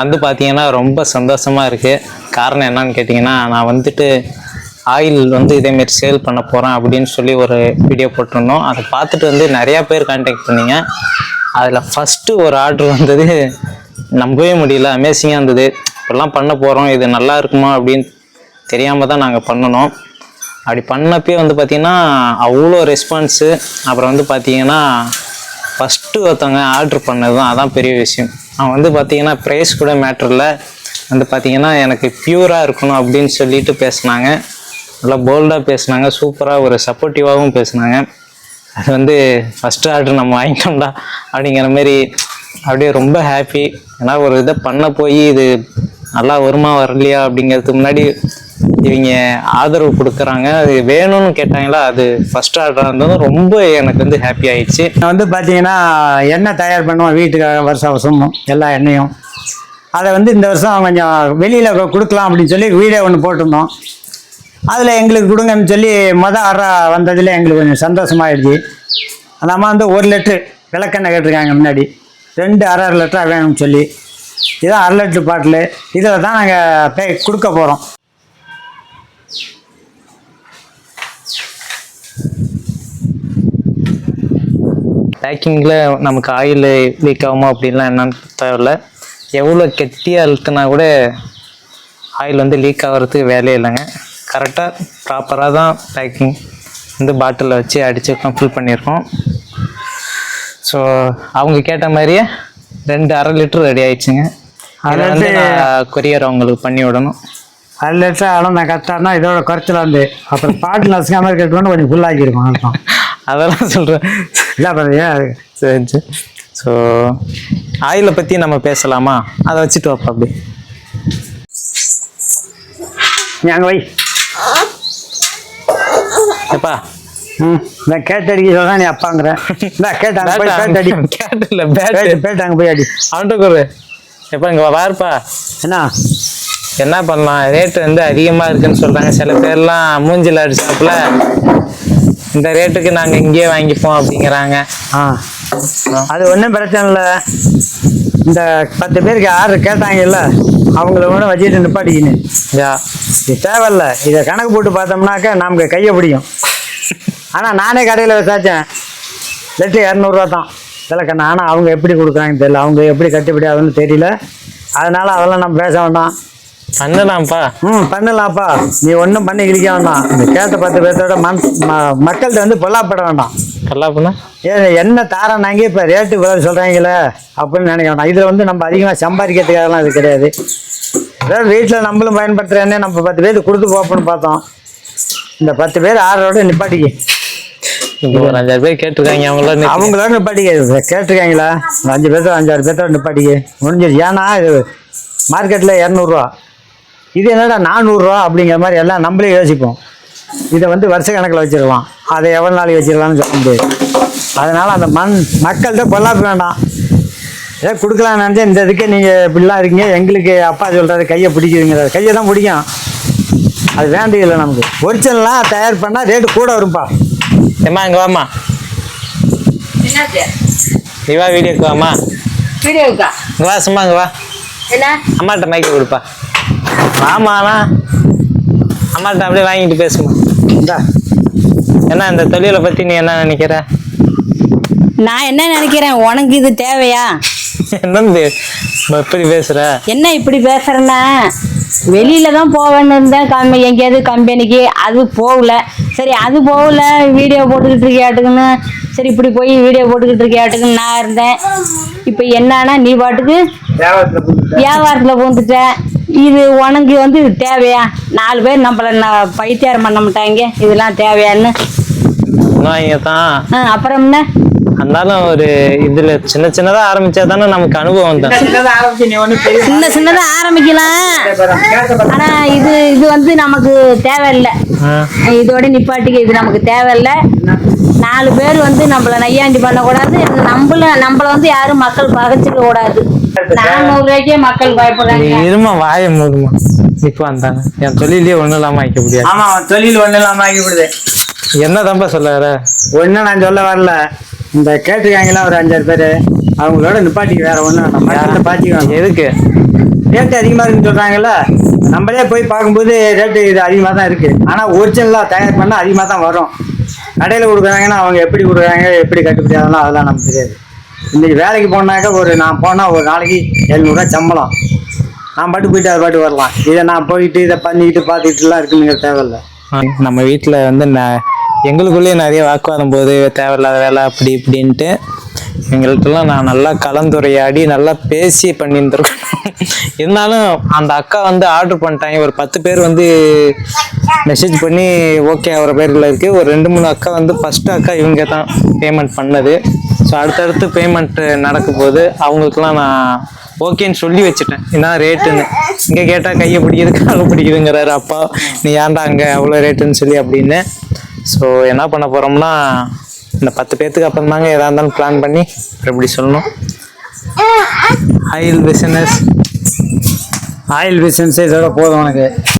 வந்து பார்த்தீங்கன்னா ரொம்ப சந்தோஷமாக இருக்குது காரணம் என்னன்னு கேட்டிங்கன்னா நான் வந்துட்டு ஆயில் வந்து இதேமாரி சேல் பண்ண போகிறேன் அப்படின்னு சொல்லி ஒரு வீடியோ போட்டிருந்தோம். அதை பார்த்துட்டு வந்து நிறையா பேர் கான்டாக்ட் பண்ணிங்க. அதில் ஃபஸ்ட்டு ஒரு ஆர்டர் வந்தது நம்பவே முடியல. அமேசிங்காக இருந்தது. இப்படிலாம் பண்ண போகிறோம் இது நல்லா இருக்குமா அப்படின்னு தெரியாமல் தான் நாங்கள் பண்ணணும் அப்படி பண்ணப்பே வந்து பார்த்திங்கன்னா அவ்வளோ ரெஸ்பான்ஸு அப்புறம் வந்து பார்த்தீங்கன்னா ஃபஸ்ட்டு ஒருத்தவங்க ஆர்டர் பண்ணது தான் அதான் பெரிய விஷயம். அவன் வந்து பார்த்தீங்கன்னா ப்ரைஸ் கூட மேட்டரில் வந்து பார்த்தீங்கன்னா எனக்கு பியூராக இருக்கணும் அப்படின்னு சொல்லிட்டு பேசுனாங்க. நல்லா போல்டாக பேசுனாங்க. சூப்பராக ஒரு சப்போர்ட்டிவாகவும் பேசுனாங்க. அது வந்து ஃபஸ்ட்டு ஆர்டர் நம்ம வாங்கிட்டோம்டா அப்படிங்கிற மாரி அப்படியே ரொம்ப ஹாப்பி ஏன்னா ஒரு இதை பண்ண போய் இது நல்லா வருமா வரலையா அப்படிங்கிறதுக்கு முன்னாடி இவங்க ஆதரவு கொடுக்குறாங்க. அது வேணும்னு கேட்டாங்களா அது ஃபர்ஸ்ட் ஆர்டராக இருந்ததும் ரொம்ப எனக்கு வந்து ஹாப்பி ஆயிடுச்சு. நான் வந்து பார்த்தீங்கன்னா எண்ணெய் தயார் பண்ணுவோம் வீட்டுக்காக வருஷம் வருஷமும் எல்லா எண்ணெயும். அதை வந்து இந்த வருஷம் கொஞ்சம் வெளியில் கொடுக்கலாம் அப்படின்னு சொல்லி வீடியோ ஒன்று போட்டிருந்தோம். அதில் எங்களுக்கு கொடுங்கன்னு சொல்லி மொதல் அற வந்ததில் எங்களுக்கு கொஞ்சம் சந்தோஷமாயிடுச்சு. அந்த அம்மா வந்து ஒரு லிட்ரு விளக்கெண்ணெய் கேட்டிருக்காங்க முன்னாடி. ரெண்டு அரை அரை லிட்டராக வேணும்னு சொல்லி. இதான் அரை லிட்ரு பாட்டில். இதில் தான் நாங்கள் பே கொடுக்க போகிறோம் பேக்கிங்கில் நமக்கு ஆயில் லீக் ஆகுமா அப்படின்லாம் என்னன்னு தேவையில்ல. எவ்வளோ கெட்டியாக இழுத்துனா கூட ஆயில் வந்து லீக் ஆகிறதுக்கு வேலையே இல்லைங்க. கரெக்டாக ப்ராப்பராக தான் பேக்கிங் வந்து பாட்டிலில் வச்சு அடித்து ஃபில் பண்ணியிருக்கோம். ஸோ அவங்க கேட்ட மாதிரியே ரெண்டு அரை லிட்டர் ரெடி ஆயிடுச்சுங்க. அதை வந்து நான் கொரியர் அவங்களுக்கு பண்ணி விடணும். அரை லிட்டரு அளந்த கரெக்டானா இதோட குறைச்சல வந்து அப்புறம் பாட்டில் நசுக்காமல் இருக்கணும்னு கொஞ்சம் ஃபுல்லாக்கியிருக்கோம் அர்த்தம் அதெல்லாம் சொல்கிறேன் இல்லை பார்த்தியா சரி ஸோ ஆயிலை பற்றி நம்ம பேசலாமா? அதை வச்சுட்டு வாப்பா அப்படி. நீ அங்கே வை. எப்பா ம் இந்த கேட்டடிக்க சொல்ல நீ அப்பாங்கிற. இந்த கேட்டாங்க போய் பேட்டடி கேட்டில்ல பேட்டு. பேட்டு பேட்டாங்க போய் அடி. அவன்கிட்ட குரு எப்பா இங்கே வாருப்பா. என்ன? என்ன பண்ணலாம்? ரேட்டு வந்து அதிகமாக இருக்குன்னு சொல்கிறாங்க சில பேர்லாம் மூஞ்சில் அடிச்சாப்புல. இந்த ரேட்டுக்கு நாங்கள் இங்கேயே வாங்கிப்போம் அப்படிங்கிறாங்க. ஆ. அது ஒன்றும் பிரச்சனை இல்லை. இந்த பத்து பேருக்கு ஆர்டர் கேட்டாங்கல்ல அவங்கள கூட வச்சுட்டு நிப்பாட்டிக்கின்னு. இது தேவையில்ல. இதை கணக்கு போட்டு பார்த்தோம்னாக்கா நமக்கு கையை பிடிக்கும். ஆனால் நானே கடையில் விசாரிச்சேன். லிட்டர் இரநூறுவா தான். விளக்கண்ணா ஆனால் அவங்க எப்படி கொடுக்குறாங்கன்னு தெரியல. அவங்க எப்படி கட்டுப்படி ஆகுதுன்னு தெரியல. அதனால அதெல்லாம் நம்ம பேச வேண்டாம். பண்ணலாம்ப்பா. ம் பண்ணலாம்ப்பா. நீ ஒன்றும் பண்ணி கிழிக்க வேண்டாம். இந்த கேட்ட பத்து பேர்த்தோட மண் மக்கள்கிட்ட வந்து பொல்லாப்பட வேண்டாம். கல்லாப்புனா ஏ என்ன தாரனாங்க இப்போ ரேட்டு இவ்வளோ சொல்கிறாங்களே அப்படின்னு நினைக்க வேண்டாம். இதில் வந்து நம்ம அதிகமாக சம்பாதிக்கிறதுக்காகலாம் இது கிடையாது. அதாவது வீட்டில் நம்மளும் பயன்படுத்துகிற எண்ணெய் நம்ம பத்து பேருக்கு கொடுத்து போப்போன்னு பார்த்தோம். இந்த பத்து பேர் ஆறோட நிப்பாட்டிக்க. ஒரு அஞ்சாறு பேர் கேட்டிருக்காங்க அவங்கள அவங்களோட நிப்பாட்டிக்க. கேட்டிருக்காங்களா? அஞ்சு பேர்த்தோ அஞ்சாறு பேர்த்தோட நிப்பாட்டிக்க. முடிஞ்சிருச்சு. ஏன்னா இது மார்க்கெட்டில் இரநூறுவா. இது என்னடா நானூறுரூவா அப்படிங்கிற மாதிரி எல்லாம் நம்மளே யோசிப்போம். இதை வந்து வருஷ கணக்கில் வச்சிடலாம் அதை எவ்வளோ நாளைக்கு வச்சிடலாம்னு சொல்ல முடியாது அதனால் அந்த மண் மக்கள்கிட்ட பொல்லாப்பு வேண்டாம். ஏதோ கொடுக்கலாம்னு நினச்சேன். இந்த இதுக்கு நீங்கள் இப்படிலாம் இருக்கீங்க. எங்களுக்கு அப்பா சொல்கிறாரு கையை பிடிக்குதுங்கிறாரு. கையை தான் பிடிக்கும். அது வேண்டியதில்லை நமக்கு. ஒரிஜினலாக தயார் பண்ணால் ரேட்டு கூட வரும்பா. ஏம்மா இங்கே வாம்மா. என்னாச்சு? நீ வா வீடியோக்கு வாம்மா. வீடியோக்கா இங்கே வா சும்மா இங்கே வா. என்ன? அம்மாட்ட மைக்க கொடுப்பா. வாமாண்ணா அம்மாட்ட அப்படியே வாங்கிட்டு பேசுமா. இந்தா. என்ன இந்த தொழிலை பற்றி நீ என்ன நினைக்கிற? நான் என்ன நினைக்கிறேன்? உனக்கு இது தேவையா? என்னன்னு எப்படி பேசுற? என்ன இப்படி பேசுறேன்னா வெளியில தான் போவேன்னு இருந்தேன் கம்பெனி எங்கேயாவது கம்பெனிக்கு அது போகல. சரி அது போகல வீடியோ போட்டுக்கிட்டு இருக்கியாட்டுக்குன்னு சரி இப்படி போய் வீடியோ போட்டுக்கிட்டு இருக்கியாட்டுக்குன்னு நான் இருந்தேன். இப்போ என்னன்னா நீ பாட்டுக்கு வியாபாரத்தில் பூந்துட்ட இது உனக்கு வந்து இது தேவையா? நாலு பேர் நம்மள நான் பைத்தியாரம் பண்ண மாட்டாங்க இதெல்லாம் தேவையான்னு. தான். அப்புறம் என்ன? இருந்தாலும் ஒரு இதுல சின்ன சின்னதா ஆரம்பிச்சா தானே நமக்கு அனுபவம் தான் சின்ன சின்னதா ஆரம்பிக்கலாம். ஆனா இது இது வந்து நமக்கு தேவையில்லை. இதோட நிப்பாட்டிக்க இது நமக்கு தேவையில்லை. நாலு பேர் வந்து நம்மள நையாண்டி பண்ணக்கூடாது. நம்மள நம்மள வந்து யாரும் மக்கள் பகைச்சிக்க கூடாது. நானூறு ரூபாய்க்கே மக்கள் பயப்படுறாங்க. இருமா வாய மூடுமா. இப்போ வந்தாங்க என் தொழிலே ஒண்ணும் இல்லாம வைக்க முடியாது. ஆமாம் தொழில் ஒன்றும் இல்லாமல் ஆகிவிடுது. என்ன தம்பா சொல்ல வர? ஒன்றும் நான் சொல்ல வரல. இந்த கேட்டிருக்காங்களா ஒரு அஞ்சாறு பேர். அவங்களோட நிப்பாட்டிக்கு வேற ஒன்றும் நம்ம இடத்துல பாத்திக்கலாம் எதுக்கு? ரேட்டு அதிகமாக இருக்குன்னு சொல்கிறாங்கல்ல நம்மளே போய் பார்க்கும்போது ரேட்டு இது அதிகமாக தான் இருக்குது ஆனால் ஒரிஜினலாக தயார் பண்ணால் அதிகமாக தான் வரும். கடையில் கொடுக்குறாங்கன்னா அவங்க எப்படி கொடுக்குறாங்க எப்படி கட்டுப்படி அதெல்லாம் நமக்கு தெரியாது. இன்றைக்கி வேலைக்கு போனாக்கா ஒரு நான் போனால் ஒரு நாளைக்கு எழுநூறுவா சம்பளம். நான் பாட்டு போயிட்டு அது பாட்டு வரலாம். இதை நான் போயிட்டு இதை பண்ணிக்கிட்டு பார்த்துக்கிட்டுலாம் இருக்குங்கிற தேவையில்லை. நம்ம வீட்டில் வந்து ந எங்களுக்குள்ளேயே நிறைய வாக்குவாதம் போது தேவையில்லாத வேலை அப்படி இப்படின்ட்டு எங்கள்கிட்டலாம் நான் நல்லா கலந்துரையாடி நல்லா பேசி பண்ணியிருந்துருக்கேன் இருந்தாலும் அந்த அக்கா வந்து ஆர்டர் பண்ணிட்டாங்க. ஒரு பத்து பேர் வந்து மெசேஜ் பண்ணி ஓகே ஆகிற பேரில் இருக்குது ஒரு ரெண்டு மூணு அக்கா வந்து ஃபஸ்ட்டு அக்கா இவங்க தான் பேமெண்ட் பண்ணது. ஸோ அடுத்தடுத்து பேமெண்ட் நடக்க போது அவங்களுக்குலாம் நான் ஓகேன்னு சொல்லி வச்சுட்டேன். இதான் ரேட்டுன்னு இங்கே கேட்டால் கையை பிடிக்குது காலை பிடிக்குதுங்கிறாரு அப்பா. நீ ஏன்டா அங்கே அவ்வளோ ரேட்டுன்னு சொல்லி அப்படின்னு. ஸோ என்ன பண்ண போகிறோம்னா இந்த பத்து பேர்த்துக்கு அப்புறம் தாங்க எதாக இருந்தாலும் பிளான் பண்ணி எப்படி சொல்லணும். ஆயில் பிஸ்னஸ் ஆயில் பிஸ்னஸ் இதோட போதும் உனக்கு.